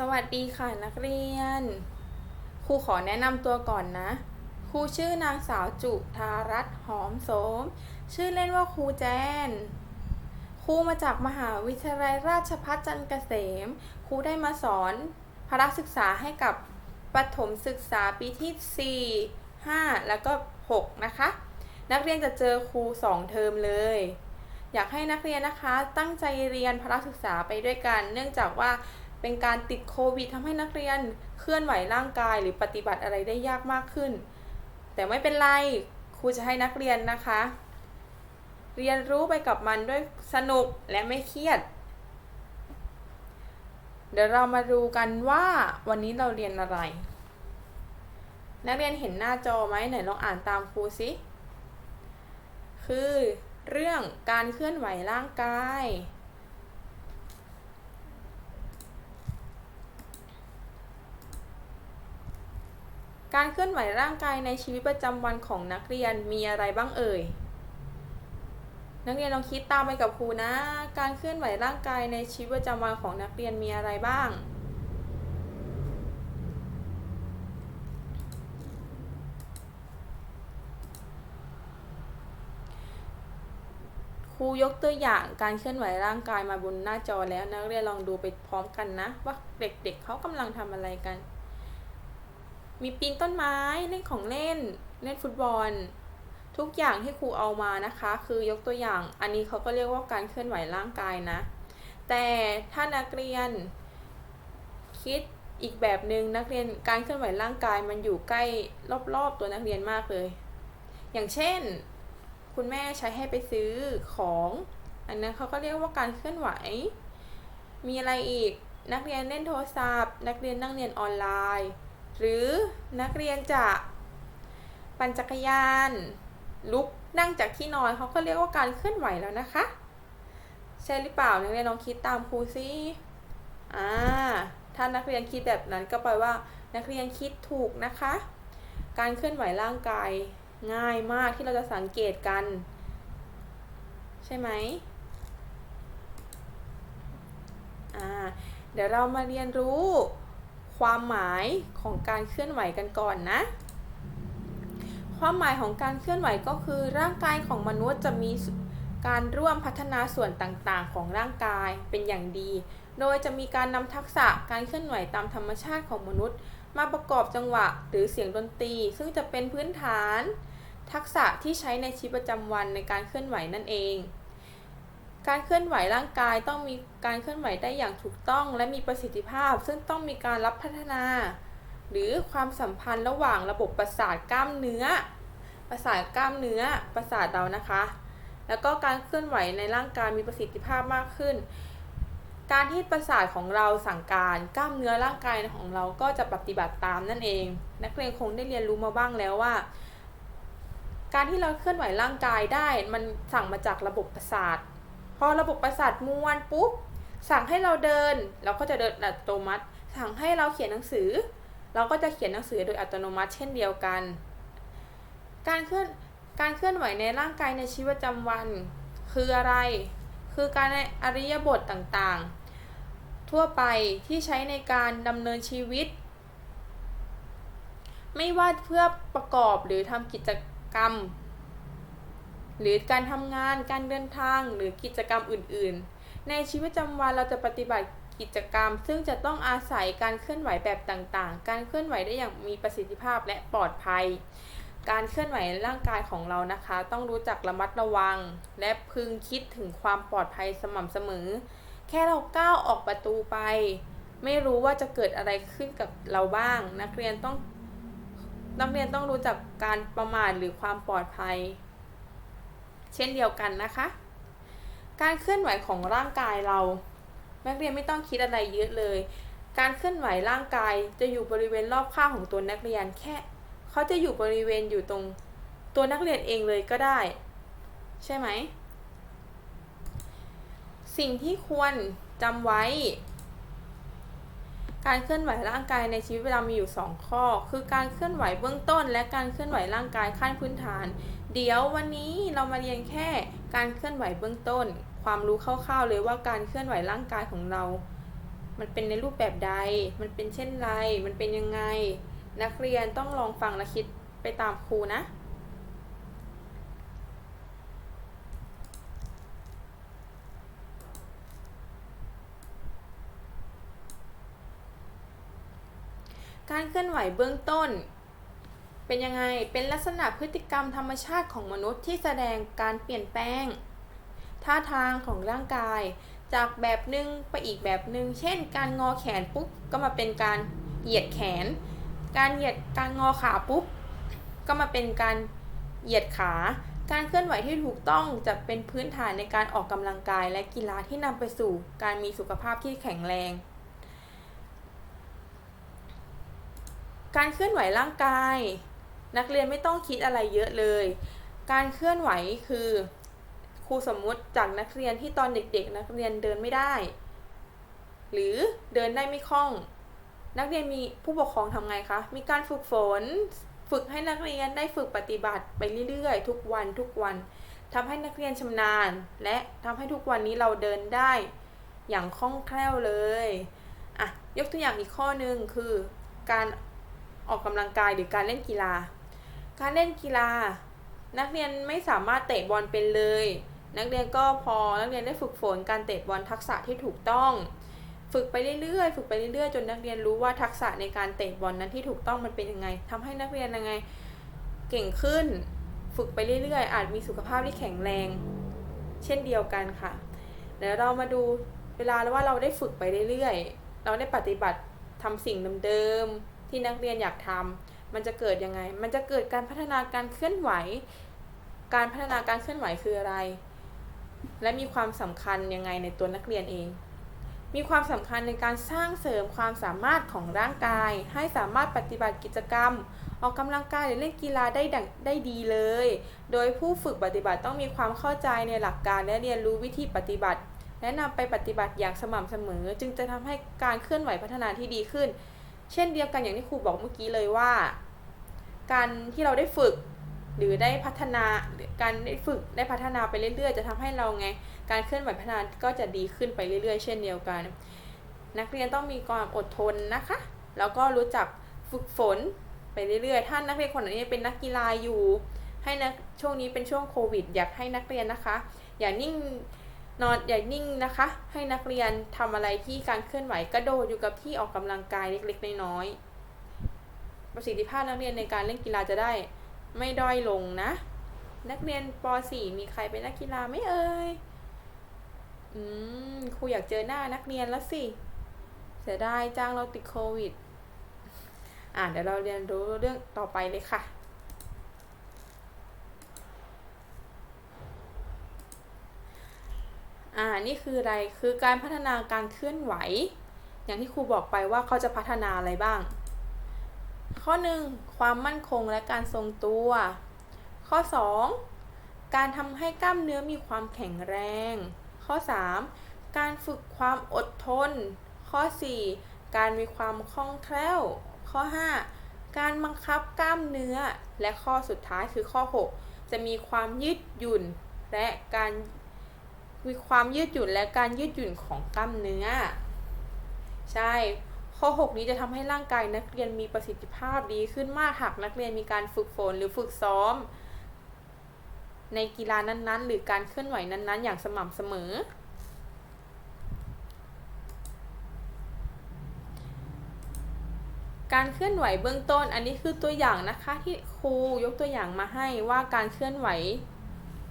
สวัสดีค่ะนักเรียน ครูขอแนะนำตัวก่อนนะ ครูชื่อนางสาวจุธารัตน์หอมโสม ชื่อเล่นว่าครูแจน ครูมาจากมหาวิทยาลัยราชภัฏจันทร์เกษม ครูได้มาสอนพละศึกษาให้กับประถมศึกษาปีที่ 4 5 แล้วก็ 6 นะคะ นักเรียนจะเจอครู 2 เทอมเลย อยากให้นักเรียนนะคะตั้งใจเรียนพละศึกษาไปด้วยกัน เนื่องจากว่า เป็นการติดโควิดทำให้นักเรียนเคลื่อนไหวร่างกายหรือปฏิบัติอะไรได้ยากมากขึ้น แต่ไม่เป็นไรครูจะให้นักเรียนนะคะ เรียนรู้ไปกับมันด้วยสนุกและไม่เครียด เดี๋ยวเรามาดูกันว่าวันนี้เราเรียนอะไร นักเรียนเห็นหน้าจอไหมไหนลองอ่านตามครูสิคือเรื่องการเคลื่อนไหวร่างกาย การเคลื่อนไหวร่างกายในชีวิตประจำวันของนักเรียนมีอะไรบ้างเอ่ย นักเรียนลองคิดตามไปกับครูนะ การเคลื่อนไหวร่างกายในชีวิตประจำวันของนักเรียนมีอะไรบ้าง ครูยกตัวอย่างการเคลื่อนไหวร่างกายมาบนหน้าจอแล้วนักเรียนลองดูไปพร้อมกันนะ ว่าเด็กๆเเขากำลังทำอะไรกัน มีปีนต้นไม้เล่นของเล่น เล่นฟุตบอล ทุกอย่างที่ครูเอามานะคะ คือยกตัวอย่างอันนี้เขาก็เรียกว่าการเคลื่อนไหวร่างกายนะ แต่ถ้านักเรียน คิดอีกแบบหนึง่งนักเรียนการเคลื่อนไหวร่างกายมันอยู่ใกล้รอบๆตัวนักเรียนมากเลย อย่างเช่น คุณแม่ใช้ให้ไปซื้อของ อันนั้นเขาก็เรียกว่าการเคลื่อนไหว มีอะไรอีกนักเรียนเล่นโทรศัพท์ นักเรียนนั่งเรียนออนไลน์ หรือนักเรียนจะปั่นจักรยาน ลุกนั่งจากที่นอนเขาก็เรียกว่าการเคลื่อนไหวแล้วนะคะ ใช่หรือเปล่านักเรียนลองคิดตามครูสิอ่าถ้านักเรียนคิดแบบนั้นก็แปลว่า นักเรียนคิดถูกนะคะ การเคลื่อนไหวร่างกายง่ายมากที่เราจะสังเกตกัน ใช่ไหมอ่าเดี๋ยวเรามาเรียนรู้ ความหมายของการเคลื่อนไหวกันก่อนนะ ความหมายของการเคลื่อนไหวก็คือร่างกายของมนุษย์จะมีการร่วมพัฒนาส่วนต่างๆ ของร่างกายเป็นอย่างดี โดยจะมีการนำทักษะการเคลื่อนไหวตามธรรมชาติของมนุษย์ มาประกอบจังหวะหรือเสียงดนตรี ซึ่งจะเป็นพื้นฐาน ทักษะที่ใช้ในชีวิตประจำวันในการเคลื่อนไหวนั่นเอง การเคลื่อนไหวร่างกายต้องมีการเคลื่อนไหวได้อย่างถูกต้อง และมีประสิทธิภาพ ซึ่งต้องมีการรับพัฒนา หรือความสัมพันธ์ระหว่างระบบประสาทกล้ามเนื้อ ประสาทกล้ามเนื้อประสาทเรานะคะ แล้วก็การเคลื่อนไหวในร่างกายมีประสิทธิภาพมากขึ้น การที่ประสาทของเราสั่งการกล้ามเนื้อร่างกายของเราก็จะปฏิบัติตามนั่นเอง นักเรียนคงได้เรียนรู้มาบ้างแล้วว่าการที่เราเคลื่อนไหวร่างกายได้ มันสั่งมาจากระบบประสาท พอระบบประสาทม้วนปุ๊บสั่งให้เราเดิน เราก็จะเดินอัตโนมัติ สั่งให้เราเขียนหนังสือ เราก็จะเขียนหนังสือโดยอัตโนมัติเช่นเดียวกัน การเคลื่อนการเคลื่อนไหวในร่างกายในชีวิตประจำวัน คืออะไร คือการในอริยบทต่างๆ ทั่วไปที่ใช้ในการดำเนินชีวิต ไม่ว่าเพื่อประกอบหรือทำกิจกรรม หรือการทำงาน การเดินทาง หรือกิจกรรมอื่น ๆ ในชีวิตประจำวันเราจะปฏิบัติกิจกรรม ซึ่งจะต้องอาศัยการเคลื่อนไหวแบบต่างๆ การเคลื่อนไหวได้อย่างมีประสิทธิภาพและปลอดภัย การเคลื่อนไหวร่างกายของเรานะคะ ต้องรู้จักระมัดระวัง และพึงคิดถึงความปลอดภัยสม่ำเสมอ แค่เราก้าวออกประตูไป ไม่รู้ว่าจะเกิดอะไรขึ้นกับเราบ้าง นักเรียนต้องนักเรียนต้องรู้จักการประมาทหรือความปลอดภัย เช่นเดียวกันนะคะ การเคลื่อนไหวของร่างกายเรา นักเรียนไม่ต้องคิดอะไรเยอะเลย การเคลื่อนไหวร่างกายจะอยู่บริเวณรอบข้างของตัวนักเรียนแค่เขาจะอยู่บริเวณอยู่ตรงตัวนักเรียนเองเลยก็ได้ ใช่ไหม สิ่งที่ควรจำไว้ การเคลื่อนไหวร่างกายในชีวิตเรามีอยู่ 2 ข้อ คือการเคลื่อนไหวเบื้องต้น และการเคลื่อนไหวร่างกายขั้นพื้นฐาน เดี๋ยววันนี้เรามาเรียนแค่การเคลื่อนไหวเบื้องต้น ความรู้คร่าวๆเลยว่าการเคลื่อนไหวร่างกายของเรา มันเป็นในรูปแบบใด มันเป็นเช่นไร มันเป็นยังไง นักเรียนต้องลองฟังและคิดไปตามครูนะ การเคลื่อนไหวเบื้องต้น เป็นยังไง เป็นลักษณะพฤติกรรมธรรมชาติของมนุษย์ที่แสดงการเปลี่ยนแปลง ท่าทางของร่างกาย จากแบบหนึ่งไปอีกแบบหนึ่ง เช่น การงอแขนปุ๊บก็มาเป็นการเหยียดแขน การเหยียดการงอขาปุ๊บก็มาเป็นการเหยียดขา การเคลื่อนไหวที่ถูกต้องจะเป็นพื้นฐานในการออกกำลังกายและกีฬาที่นำไปสู่การมีสุขภาพที่แข็งแรง การเคลื่อนไหวร่างกาย นักเรียนไม่ต้องคิดอะไรเยอะเลย การเคลื่อนไหวคือครูสมมุติจากนักเรียนที่ตอนเด็กๆ นักเรียนเดินไม่ได้ หรือเดินได้ไม่คล่อง นักเรียนมีผู้ปกครองทำไงคะมีการฝึกฝน ฝึกให้นักเรียนได้ฝึกปฏิบัติไปเรื่อยๆ ทุกวันทุกวันทำให้นักเรียนชำนาญ และทำให้ทุกวันนี้เราเดินได้อย่างคล่องแคล่วเลยอะยกตัวอย่างอีกข้อหนึ่งคือการ ออกกำลังกายหรือการเล่นกีฬา การเล่นกีฬา นักเรียนไม่สามารถเตะบอลเป็นเลย นักเรียนก็พอนักเรียนได้ฝึกฝนการเตะบอลทักษะที่ถูกต้อง ฝึกไปเรื่อยๆ ฝึกไปเรื่อยๆ จนนักเรียนรู้ว่าทักษะในการเตะบอลนั้นที่ถูกต้องมันเป็นยังไงทำให้นักเรียนยังไงเก่งขึ้น ฝึกไปเรื่อยๆ อาจมีสุขภาพที่แข็งแรง เช่นเดียวกันค่ะเดี๋ยวเรามาดูเวลาแล้วว่าเราได้ฝึกไปเรื่อยๆ เราได้ปฏิบัติทำสิ่งเดิมๆ ที่นักเรียนอยากทำมันจะเกิดยังไง มันจะเกิดการพัฒนาการเคลื่อนไหว การพัฒนาการเคลื่อนไหวคืออะไร และมีความสำคัญยังไงในตัวนักเรียนเอง มีความสำคัญในการสร้างเสริมความสามารถของร่างกาย ให้สามารถปฏิบัติกิจกรรม ออกกำลังกายหรือเล่นกีฬาได้ดังได้ดีเลย โดยผู้ฝึกปฏิบัติต้องมีความเข้าใจในหลักการและเรียนรู้วิธีปฏิบัติและนำไปปฏิบัติอย่างสม่ำเสมอ จึงจะทำให้การเคลื่อนไหวพัฒนาที่ดีขึ้น เช่นเดียวกันอย่างที่ครูบอกเมื่อกี้เลยว่า การที่เราได้ฝึกหรือได้พัฒนาการได้ฝึกได้พัฒนาไปเรื่อย ๆ จะทำให้เราไง การเคลื่อนไหวพัฒนาก็จะดีขึ้นไปเรื่อย ๆ เช่นเดียวกัน นักเรียนต้องมีความอดทนนะคะ แล้วก็รู้จักฝึกฝนไปเรื่อยๆ ถ้านักเรียนคนไหนเป็นนักกีฬาอยู่ ให้นักช่วงนี้เป็นช่วงโควิด อยากให้นักเรียนนะคะ อย่านิ่ง นอนอย่านิ่งนะคะ ให้นักเรียนทำอะไรที่การเคลื่อนไหวกระโดดอยู่กับที่ออกกำลังกายเล็กๆ น้อยๆประสิทธิภาพนักเรียนในการเล่นกีฬาจะได้ไม่ด้อยลงนะ นักเรียนป .4 มีใครเป็นนักกีฬาไหมเอ่ยอืมครูอยากเจอหน้านักเรียนแล้วสิเสียดายจ้างเราติดโควิด อะเดี๋ยวเราเรียนรู้เรื่องต่อไปเลยค่ะ อ่า นี่คืออะไร คือการพัฒนาการเคลื่อนไหว อย่างที่ครูบอกไปว่าเขาจะพัฒนาอะไรบ้าง ข้อ 1 ความมั่นคงและการทรงตัว ข้อ 2 การทำให้กล้ามเนื้อมีความแข็งแรง ข้อ 3 การฝึกความอดทน ข้อ 4 การมีความคล่องแคล่ว ข้อ 5 การบังคับกล้ามเนื้อ และข้อสุดท้ายคือข้อ 6 จะมีความยืดหยุ่นและการ มีความยืดหยุ่นและการยืดหยุ่นของกล้ามเนื้อ ใช่ ข้อ 6 นี้จะทำให้ร่างกายนักเรียนมีประสิทธิภาพดีขึ้นมากหากนักเรียนมีการฝึกฝนหรือฝึกซ้อม ในกีฬานั้นๆ หรือการเคลื่อนไหวนั้นๆ อย่างสม่ำเสมอ การเคลื่อนไหวเบื้องต้น อันนี้คือตัวอย่างนะคะที่ครูยกตัวอย่างมาให้ว่าการเคลื่อนไหว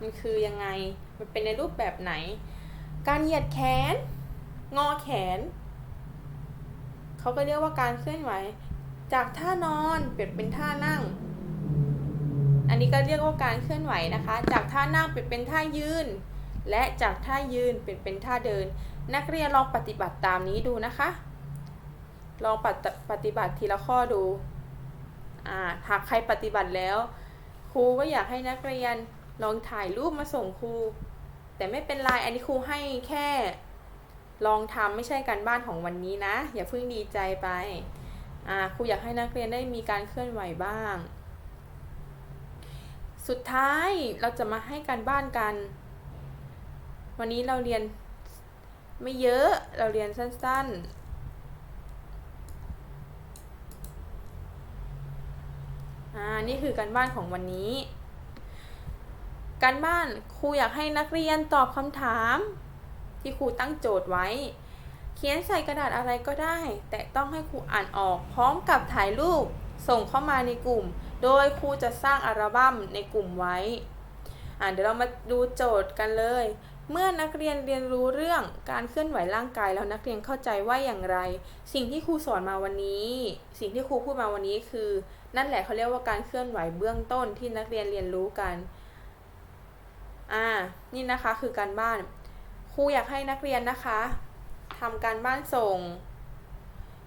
มันคือยังไง มันเป็นในรูปแบบไหน การเหยียดแขน งอแขน เขาก็เรียกว่าการเคลื่อนไหว จากท่านอนเปลี่ยนเป็นท่านั่ง อันนี้ก็เรียกว่าการเคลื่อนไหวนะคะ จากท่านั่งเปลี่ยนเป็นท่ายืน และจากท่ายืนเปลี่ยนเป็นท่าเดิน นักเรียนลองปฏิบัติตามนี้ดูนะคะ ลองปฏิปฏิบัติทีละข้อดูอหากใครปฏิบัติแล้ว ครูก็อยากให้นักเรียนลองถ่ายรูปมาส่งครู แต่ไม่เป็นไรอันนี้ครูให้แค่ ลองทำไม่ใช่การบ้านของวันนี้นะ อย่าเพิ่งดีใจไปครูอยากให้นักเรียนได้มีการเคลื่อนไหวบ้าง สุดท้ายเราจะมาให้การบ้านกัน วันนี้เราเรียนไม่เยอะเราเรียนสั้นๆ อ่า นี่คือการบ้านของวันนี้ การบ้านครูอยากให้นักเรียนตอบคำถาม ที่ครูตั้งโจทย์ไว้ เขียนใส่กระดาษอะไรก็ได้ แต่ต้องให้ครูอ่านออกพร้อมกับถ่ายรูปส่งเข้ามาในกลุ่ม โดยครูจะสร้างอัลบั้มในกลุ่มไว้อ่าเดี๋ยวเรามาดูโจทย์กันเลย เมื่อนักเรียนเรียนรู้เรื่องการเคลื่อนไหวร่างกายแล้วนักเรียนเข้าใจว่าอย่างไร สิ่งที่ครูสอนมาวันนี้ สิ่งที่ครูพูดมาวันนี้คือ นั่นแหละเขาเรียกว่าการเคลื่อนไหวเบื้องต้นที่นักเรียนเรียนรู้กัน อ่า นี่นะคะคือการบ้าน ครูอยากให้นักเรียนนะคะทำการบ้านส่ง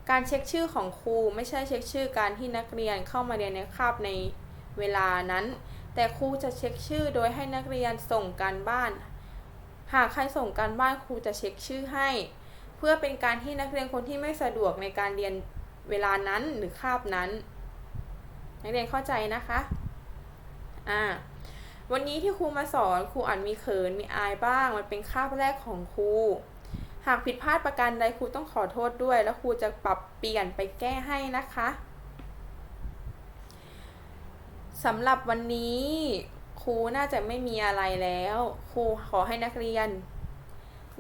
การเช็คชื่อของครูไม่ใช่เช็คชื่อการที่นักเรียนเข้ามาเรียนในคาบในเวลานั้น แต่ครูจะเช็คชื่อโดยให้นักเรียนส่งการบ้าน หากใครส่งการบ้านครูจะเช็คชื่อให้ เพื่อเป็นการที่นักเรียนคนที่ไม่สะดวกในการเรียนเวลานั้นหรือคาบนั้น นักเรียนเข้าใจนะคะ อ่า วันนี้ที่ครูมาสอนครูอาจมีเขินมีอายบ้าง มันเป็นคาบแรกของครูหากผิดพลาดประการใดครูต้องขอโทษด้วย แล้วครูจะปรับเปลี่ยนไปแก้ให้นะคะสำหรับวันนี้ครูน่าจะไม่มีอะไรแล้วครูขอให้นักเรียน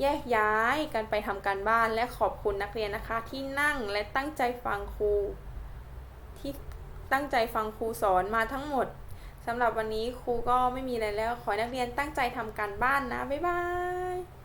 แยกย้ายกันไปทำการบ้านและขอบคุณนักเรียนนะคะที่นั่งและตั้งใจฟังครู ที่ตั้งใจฟังครูสอนมาทั้งหมด สำหรับวันนี้ครูก็ไม่มีอะไรแล้ว ขอให้นักเรียนตั้งใจทำการบ้านนะ บ๊ายบาย